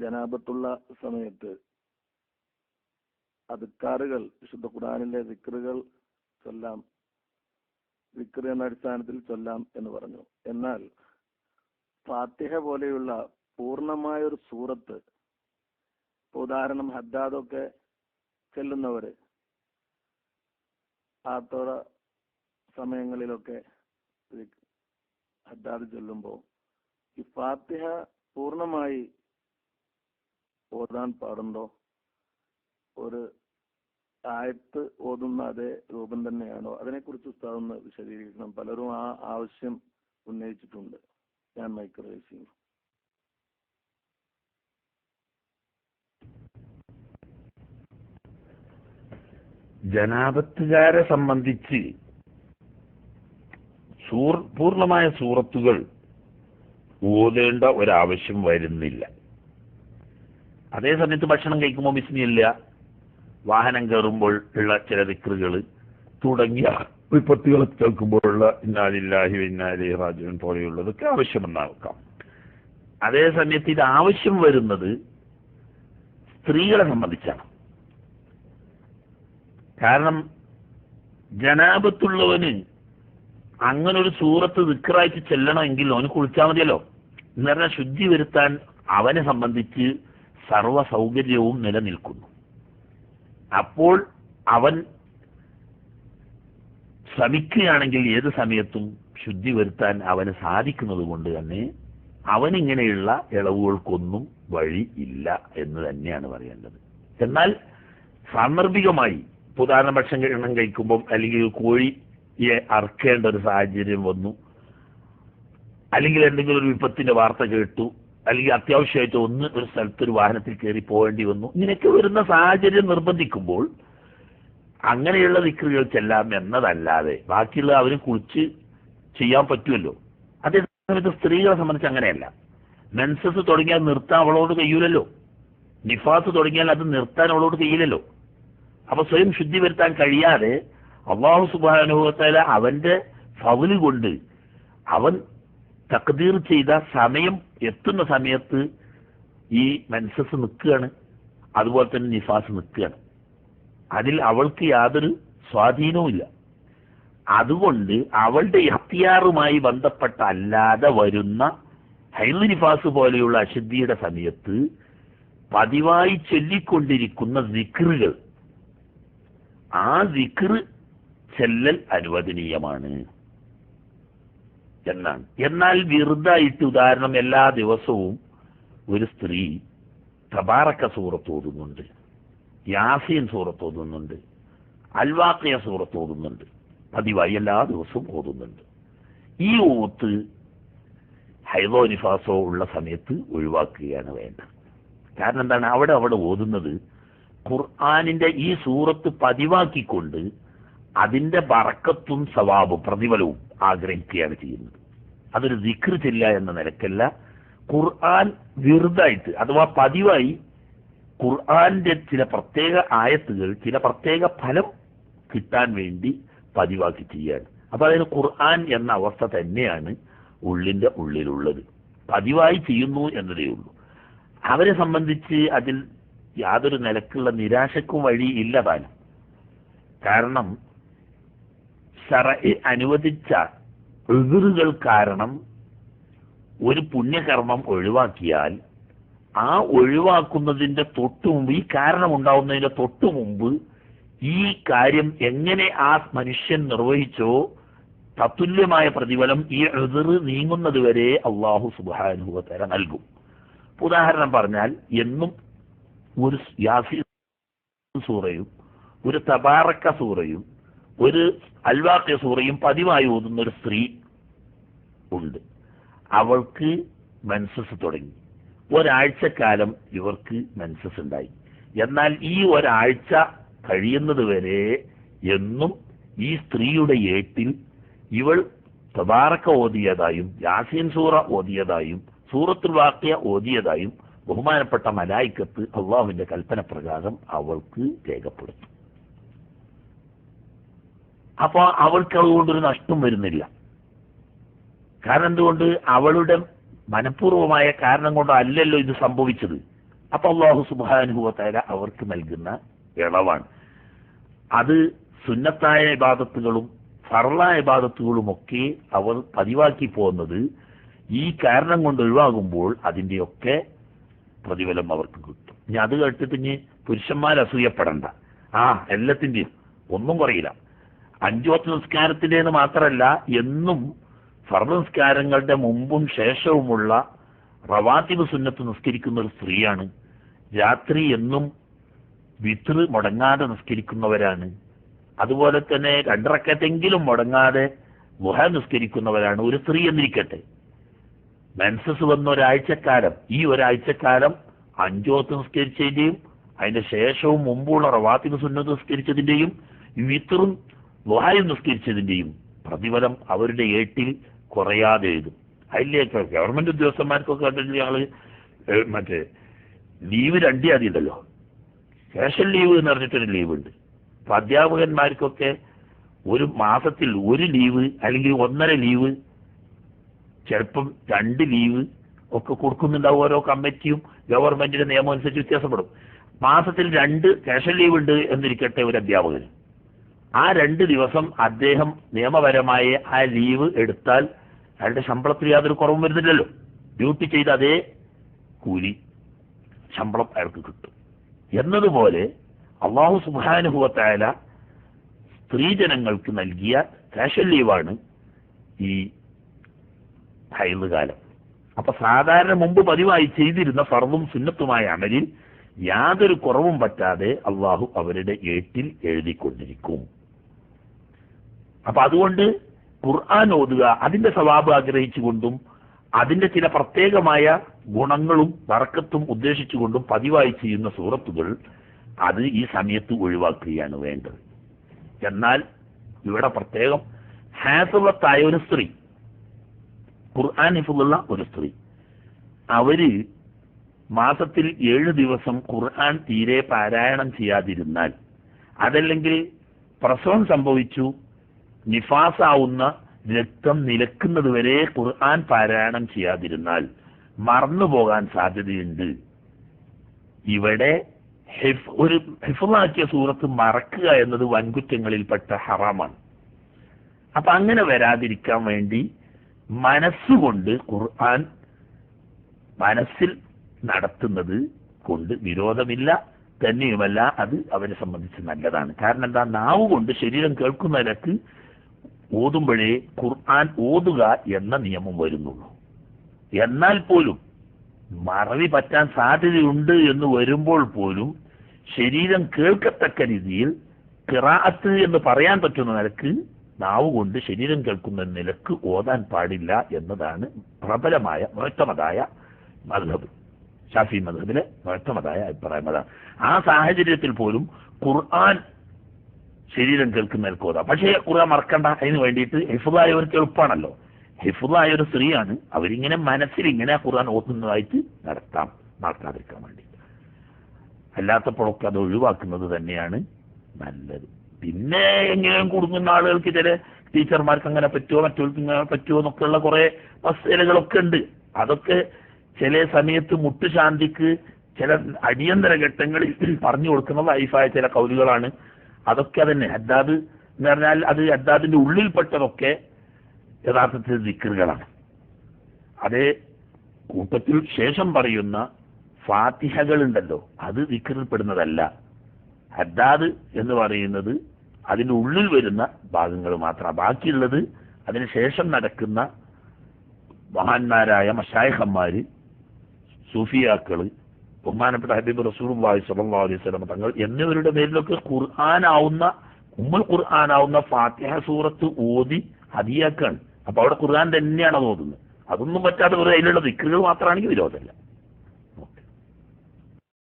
ജനാപത്തുള്ള സമയത്ത് അതുക്കാറുകൾ വിശുദ്ധ ഖുർആനിലെ ദിക്റുകൾ ചൊല്ലാം ദിക്ർ എന്ന അടിസ്ഥാനത്തിൽ ചൊല്ലാം എന്ന് പറഞ്ഞു. എന്നാൽ ഫാത്തിഹ പോലെയുള്ള പൂർണമായ ഒരു സൂറത്ത് ഉദാഹരണം ഹദ്ദാദൊക്കെ ചെല്ലുന്നവര് ആത്തോറ സമയങ്ങളിലൊക്കെ ഹദ്ദാദ് ചൊല്ലുമ്പോൾ ഈ ഫാത്തിഹ പൂർണമായി ഓതാൻ പാടുണ്ടോ? ഒരു ആയത്ത് ഓതുന്ന അതേ രൂപം തന്നെയാണോ? അതിനെക്കുറിച്ച് ഉസ്താദ് ഒന്ന് വിശദീകരിക്കണം. പലരും ആ ആവശ്യം ഉന്നയിച്ചിട്ടുണ്ട്. ഞാൻ മൈക്ക് റേസ് ചെയ്യുന്നു ജനാപത്തുകാരെ സംബന്ധിച്ച് സൂർ പൂർണമായ സൂറത്തുകൾ ഓതേണ്ട ഒരാവശ്യം വരുന്നില്ല. അതേ സമയത്ത് ഭക്ഷണം കഴിക്കുമ്പോൾ ബിസ്മില്ല വാഹനം കയറുമ്പോൾ ഉള്ള ചില വിക്രുകൾ തുടങ്ങിയ വിപത്തുകൾ കേൾക്കുമ്പോഴുള്ള ഇന്നാലില്ലാഹി ഇന്നാലി റാജുവിൻ പോലെയുള്ളതൊക്കെ ആവശ്യമെന്നാക്കാം അതേ സമയത്ത് ഇത് ആവശ്യം വരുന്നത് സ്ത്രീകളെ സംബന്ധിച്ചാണ്. കാരണം ജനാപത്തുള്ളവന് അങ്ങനെ ഒരു സൂറത്ത് നിക്കറായിട്ട് ചെല്ലണമെങ്കിൽ അവന് കുളിച്ചാൽ മതിയല്ലോ. എന്ന് പറഞ്ഞാൽ ശുദ്ധി വരുത്താൻ അവനെ സംബന്ധിച്ച് സർവ സൗകര്യവും നിലനിൽക്കുന്നു. അപ്പോൾ അവൻ ശ്രമിക്കുകയാണെങ്കിൽ ഏത് സമയത്തും ശുദ്ധി വരുത്താൻ അവന് സാധിക്കുന്നത് കൊണ്ട് തന്നെ അവനിങ്ങനെയുള്ള ഇളവുകൾക്കൊന്നും വഴി ഇല്ല എന്ന് തന്നെയാണ് പറയേണ്ടത്. എന്നാൽ സാന്ദർഭികമായി പുതാരണ ഭക്ഷണം കഴിക്കുമ്പം അല്ലെങ്കിൽ കോഴിയെ അറക്കേണ്ട ഒരു സാഹചര്യം വന്നു. അല്ലെങ്കിൽ എന്തെങ്കിലും ഒരു വിപത്തിന്റെ വാർത്ത കേട്ടു. അല്ലെങ്കിൽ അത്യാവശ്യമായിട്ട് ഒന്ന് ഒരു സ്ഥലത്ത് ഒരു വാഹനത്തിൽ കയറി പോകേണ്ടി വന്നു. ഇങ്ങനെയൊക്കെ വരുന്ന സാഹചര്യം നിർബന്ധിക്കുമ്പോൾ അങ്ങനെയുള്ള വിക്രികൾ ചെല്ലാം എന്നതല്ലാതെ ബാക്കിയുള്ള അവന് കുളിച്ച് ചെയ്യാൻ പറ്റുമല്ലോ. അതേ സമയത്ത് സ്ത്രീകളെ സംബന്ധിച്ച് അങ്ങനെയല്ല. മെൻസസ് തുടങ്ങിയാൽ നിർത്താൻ അവളോട് കഴിയൂലല്ലോ. നിഫാസ് തുടങ്ങിയാൽ അത് നിർത്താൻ അവളോട് കഴിയില്ലല്ലോ. അപ്പൊ സ്വയം ശുദ്ധി വരുത്താൻ കഴിയാതെ അള്ളാഹു സുബാനുഭവത്താല അവന്റെ ഫൗൽ കൊണ്ട് അവൻ തക്തീർ ചെയ്ത സമയം എത്തുന്ന സമയത്ത് ഈ മെൻസസ് നിൽക്കുകയാണ്. അതുപോലെ തന്നെ നിഫാസ് നിൽക്കുകയാണ്. അതിൽ അവൾക്ക് യാതൊരു സ്വാധീനവുമില്ല അതുകൊണ്ട് അവളുടെ ഇഖ്തിയാറുമായി ബന്ധപ്പെട്ട അല്ലാതെ വരുന്ന ഹൈദ് നിഫാസ് പോലെയുള്ള അശുദ്ധിയുടെ സമയത്ത് പതിവായി ചൊല്ലിക്കൊണ്ടിരിക്കുന്ന ദിക്റുകൾ. ആ ദിക്റ് ചെല്ലൽ അനുവദനീയമാണ്. എന്നാണ്. എന്നാൽ വെറുതായിട്ട് ഉദാഹരണം എല്ലാ ദിവസവും ഒരു സ്ത്രീ തബാറക്ക സൂറത്ത് ഓതുന്നുണ്ട് യാസീൻ സൂറത്ത് ഓതുന്നുണ്ട് അൽവാക്കിയ സൂറത്ത് ഓതുന്നുണ്ട് പതിവായി എല്ലാ ദിവസവും ഓതുന്നുണ്ട്. ഈ ഓത്ത് ഹൈദോ നിഫാസോ ഉള്ള സമയത്ത് ഒഴിവാക്കുകയാണ് വേണ്ടത്. കാരണം എന്താണ്? അവിടെ അവിടെ ഓതുന്നത് ഖുർആാനിന്റെ ഈ സൂറത്ത് പതിവാക്കിക്കൊണ്ട് അതിന്റെ ബറക്കത്തും സവാബും പ്രതിഫലവും ആഗ്രഹിക്കുകയാണ് ചെയ്യുന്നത്. അതൊരു ദിക്ർ ചെല്ല എന്ന നിലക്കല്ല. ഖുർആൻ വെറുതായിട്ട് അഥവാ പതിവായി ഖുർആന്റെ ചില പ്രത്യേക ആയത്തുകൾ ചില പ്രത്യേക ഫലം കിട്ടാൻ വേണ്ടി പതിവാക്കി ചെയ്യാണ് അപ്പൊ അതിന് ഖുർആൻ എന്ന അവസ്ഥ തന്നെയാണ് ഉള്ളിന്റെ ഉള്ളിലുള്ളത്. പതിവായി ചെയ്യുന്നു എന്നതേ ഉള്ളൂ. അവരെ സംബന്ധിച്ച് അതിൽ യാതൊരു നിലക്കുള്ള നിരാശക്കും വഴി ഇല്ല താനും. കാരണം ഷറഇ അനുവദിച്ച എതിറുകൾ കാരണം ഒരു പുണ്യകർമ്മം ഒഴിവാക്കിയാൽ ആ ഒഴിവാക്കുന്നതിന്റെ തൊട്ടു മുമ്പ് ഈ കാരണം ഉണ്ടാവുന്നതിന്റെ തൊട്ടു മുമ്പ് ഈ കാര്യം എങ്ങനെ ആ മനുഷ്യൻ നിർവഹിച്ചോ തത്തുല്യമായ പ്രതിഫലം ഈ എതിറ് നീങ്ങുന്നത് വരെ അള്ളാഹു സുബാനുഭവത്തര നൽകും. ഉദാഹരണം പറഞ്ഞാൽ എന്നും ഒരു യാസി സൂറയും ഒരു തബാറക്ക സൂറയും ഒരു അൽവാക്യ സൂറയും പതിവായി ഓതുന്ന ഒരു സ്ത്രീ ഉണ്ട്. അവൾക്ക് മെൻസസ് തുടങ്ങി. ഒരാഴ്ചക്കാലം ഇവർക്ക് മെൻസസ് ഉണ്ടായി. എന്നാൽ ഈ ഒരാഴ്ച കഴിയുന്നത് വരെ എന്നും ഈ സ്ത്രീയുടെ ഏട്ടിൽ ഇവൾ തബാറക്ക ഓതിയതായും യാസീൻ സൂറ ഓതിയതായും സൂറത്തുൽ വാക്യ ഓതിയതായും ബഹുമാനപ്പെട്ട മലായിക്കത്ത് അള്ളാഹുവിന്റെ കൽപ്പന പ്രകാരം അവൾക്ക് രേഖപ്പെടുത്തും. അപ്പൊ അവൾക്ക് അതുകൊണ്ടൊരു നഷ്ടം വരുന്നില്ല. കാരണം എന്തുകൊണ്ട്? അവളുടെ മനഃപൂർവമായ കാരണം കൊണ്ട് അല്ലല്ലോ ഇത് സംഭവിച്ചത്. അപ്പൊ അള്ളാഹു സുബാനുഭവത്തായ അവർക്ക് നൽകുന്ന ഇളവാണ്. അത് സുന്നത്തായ ഇബാദത്തുകളും ഫർളായ ഇബാദത്തുകളും ഒക്കെ അവർ പതിവാക്കി പോകുന്നത് ഈ കാരണം കൊണ്ട് ഒഴിവാകുമ്പോൾ അതിന്റെയൊക്കെ പ്രതിഫലം അവർക്ക് കിട്ടും. ഇനി അത് കേട്ടിട്ട് ഇനി പുരുഷന്മാർ അസൂയപ്പെടണ്ട. ആ എല്ലാത്തിന്റെയും ഒന്നും കുറയില്ല. അഞ്ചോത്ത് നിസ്കാരത്തിന്റെന്ന് മാത്രമല്ല എന്നും ഫർദ് നിസ്കാരങ്ങളുടെ മുമ്പും ശേഷവുമുള്ള റവാത്തിബ് സുന്നത്ത് നിസ്കരിക്കുന്ന ഒരു സ്ത്രീയാണ്. രാത്രി എന്നും വിത്ർ മുടങ്ങാതെ നിസ്കരിക്കുന്നവരാണ്. അതുപോലെ തന്നെ രണ്ടിറക്കത്തെങ്കിലും മുടങ്ങാതെ ഗുഹ നിസ്കരിക്കുന്നവരാണ്. ഒരു സ്ത്രീ എന്നിരിക്കട്ടെ. മെൻസസ് വന്ന ഒരാഴ്ചക്കാലം ഈ ഒരാഴ്ചക്കാലം അഞ്ചോത്ത് നിസ്കരിച്ചതിന്റെയും അതിന്റെ ശേഷവും മുമ്പുള്ള റവാത്തിബ് സുന്നത്ത് നിസ്കരിച്ചതിന്റെയും വിത്തറും ഗുഹായും നിസ്കരിച്ചതിന്റെയും പ്രതിഫലം അവരുടെ ഏട്ടിൽ കുറയാതെ എഴുതും. അതിലേക്ക് ഗവൺമെന്റ് ഉദ്യോഗസ്ഥന്മാർക്കൊക്കെ കണ്ടിട്ട് ഞങ്ങൾ മറ്റേ ലീവ് രണ്ടിയാതി ഉണ്ടല്ലോ. ക്യാഷൽ ലീവ് എന്ന് പറഞ്ഞിട്ടൊരു ലീവ് ഉണ്ട് അപ്പൊ അധ്യാപകന്മാർക്കൊക്കെ ഒരു മാസത്തിൽ ഒരു ലീവ് അല്ലെങ്കിൽ ഒന്നര ലീവ് ചിലപ്പം രണ്ട് ലീവ് ഒക്കെ കൊടുക്കുന്നുണ്ടാവും ഓരോ കമ്മിറ്റിയും ഗവൺമെന്റിന്റെ നിയമം അനുസരിച്ച് വ്യത്യാസപ്പെടും. മാസത്തിൽ രണ്ട് ക്യാഷൽ ലീവ് ഉണ്ട് എന്നിരിക്കട്ടെ ഒരു അധ്യാപകന്. ആ രണ്ട് ദിവസം അദ്ദേഹം നിയമപരമായ ആ ലീവ് എടുത്താൽ അയാളുടെ ശമ്പളത്തിൽ യാതൊരു കുറവും വരുന്നില്ലല്ലോ. ഡ്യൂട്ടി ചെയ്ത അതേ കൂലി ശമ്പളം അയാൾക്ക് കിട്ടും. എന്നതുപോലെ അള്ളാഹു സുബാനുഭവത്തായ സ്ത്രീജനങ്ങൾക്ക് നൽകിയ കാഷ്വൽ ലീവാണ് ഈ ഹൈദ് കാലം അപ്പൊ സാധാരണ മുമ്പ് പതിവായി ചെയ്തിരുന്ന ഫർവും സുന്നത്തുമായ അമലിൽ യാതൊരു കുറവും പറ്റാതെ അള്ളാഹു അവരുടെ ഏട്ടിൽ എഴുതിക്കൊണ്ടിരിക്കും. അപ്പൊ അതുകൊണ്ട് ഖുർആൻ ഓതുക അതിന്റെ സ്വഭാവം ആഗ്രഹിച്ചുകൊണ്ടും അതിന്റെ ചില പ്രത്യേകമായ ഗുണങ്ങളും വറക്കത്തും ഉദ്ദേശിച്ചുകൊണ്ടും പതിവായി ചെയ്യുന്ന സൂറത്തുകൾ അത് ഈ സമയത്ത് ഒഴിവാക്കുകയാണ് വേണ്ടത്. എന്നാൽ ഇവിടെ പ്രത്യേകം ഹാസുള്ളത്തായ ഒരു സ്ത്രീ ഖുർആൻ ഹിഫുള്ള ഒരു സ്ത്രീ അവർ മാസത്തിൽ ഏഴ് ദിവസം ഖുർആൻ തീരെ പാരായണം ചെയ്യാതിരുന്നാൽ അതല്ലെങ്കിൽ പ്രസവം സംഭവിച്ചു നിഫാസാവുന്ന രക്തം നിലക്കുന്നത് വരെ ഖുർആൻ പാരായണം ചെയ്യാതിരുന്നാൽ മറന്നു പോകാൻ സാധ്യതയുണ്ട്. ഇവിടെ ഒരു ഹിഫുള്ളാക്കിയ സൂറത്ത് മറക്കുക എന്നത് വൻകുറ്റങ്ങളിൽപ്പെട്ട ഹറാമാണ്. അപ്പൊ അങ്ങനെ വരാതിരിക്കാൻ വേണ്ടി മനസ്സുകൊണ്ട് ഖുർആൻ മനസ്സിൽ നടത്തുന്നത് കൊണ്ട് വിരോധമില്ല തന്നെയുമല്ല അത് അവരെ സംബന്ധിച്ച് നല്ലതാണ്. കാരണം എന്താ? നാവ് കൊണ്ട് ശരീരം കേൾക്കുന്നതിനക്ക് ഓതുമ്പോഴേ ഖുർആൻ ഓതുക എന്ന നിയമം വരുന്നുള്ളൂ. എന്നാൽ പോലും മറവി പറ്റാൻ സാധ്യതയുണ്ട് എന്ന് വരുമ്പോൾ പോലും ശരീരം കേൾക്കത്തക്ക രീതിയിൽ കിറാഅത്ത് എന്ന് പറയാൻ പറ്റുന്ന നിലയ്ക്ക് നാവ് കൊണ്ട് ശരീരം കേൾക്കുന്ന നിലയ്ക്ക് ഓതാൻ പാടില്ല എന്നതാണ് പ്രബലമായ മുഴത്തമതായ മധബ് ഷാഫി മധബിലെ മുഴത്തമതായ അഭിപ്രായം അതാണ്. ആ സാഹചര്യത്തിൽ പോലും ഖുർആൻ ശരീരം കേൾക്കുന്ന നിലയ്ക്ക് ഓതാം പക്ഷേ ഖുർആൻ മറക്കണ്ട. അതിന് വേണ്ടിയിട്ട് ഹിഫുദായവർക്ക് എളുപ്പമാണല്ലോ ഹിഫുദായ ഒരു സ്ത്രീയാണ്. അവരിങ്ങനെ മനസ്സിൽ ഇങ്ങനെ ഖുർആൻ ഓതുന്നതായിട്ട് നടത്താം നടത്താതിരിക്കാൻ വേണ്ടി. അല്ലാത്തപ്പോഴൊക്കെ അത് ഒഴിവാക്കുന്നത് തന്നെയാണ് നല്ലത്. പിന്നെ എങ്ങനെയും കുടുങ്ങുന്ന ആളുകൾക്ക് ചില ടീച്ചർമാർക്ക് അങ്ങനെ പറ്റുമോ മറ്റവർക്ക് ഇങ്ങനെ പറ്റുമോ എന്നൊക്കെയുള്ള കുറെ മസലകളൊക്കെ ഉണ്ട്. അതൊക്കെ ചില സമയത്ത് മുട്ടുശാന്തിക്ക് ചില അടിയന്തര ഘട്ടങ്ങളിൽ പറഞ്ഞു കൊടുക്കുന്ന ലൈഫായ ചില കൗലുകളാണ് അതൊക്കെ തന്നെ ഹദ്ദാദ് എന്ന് പറഞ്ഞാൽ അത് ഹദ്ദാദിന്റെ ഉള്ളിൽപ്പെട്ടതൊക്കെ യഥാർത്ഥത്തിൽ ദിക്കറുകളാണ് അതേ കൂട്ടത്തിൽ ശേഷം പറയുന്ന ഫാത്തിഹകളുണ്ടല്ലോ അത് ദിക്കറിൽപ്പെടുന്നതല്ല ഹദ്ദാദ് എന്ന് പറയുന്നത് അതിന്റെ ഉള്ളിൽ വരുന്ന ഭാഗങ്ങൾ മാത്രമാണ്. ബാക്കിയുള്ളത് അതിന് ശേഷം നടക്കുന്ന മഹാന്മാരായ മഷായഹന്മാര് സൂഫിയാക്കൾ ബഹുമാനപ്പെട്ട ഹബീബ് റസൂൽ സല്ലല്ലാഹു അലൈഹി വസല്ലം തങ്ങൾ എന്നിവരുടെ പേരിലൊക്കെ ഖുർആനാവുന്ന ഉമ്മുൽ ഖുർആനാവുന്ന ഫാത്തിഹ സൂറത്ത് ഓതി ഹദിയാക്കാണ്. അപ്പൊ അവിടെ ഖുർആൻ തന്നെയാണ് അത് ഓതുന്നത്. അതൊന്നും പറ്റാതെ വെറുതെ അതിലുള്ള ദിക്കറുകൾ മാത്രമാണെങ്കിൽ വിരോധമില്ല.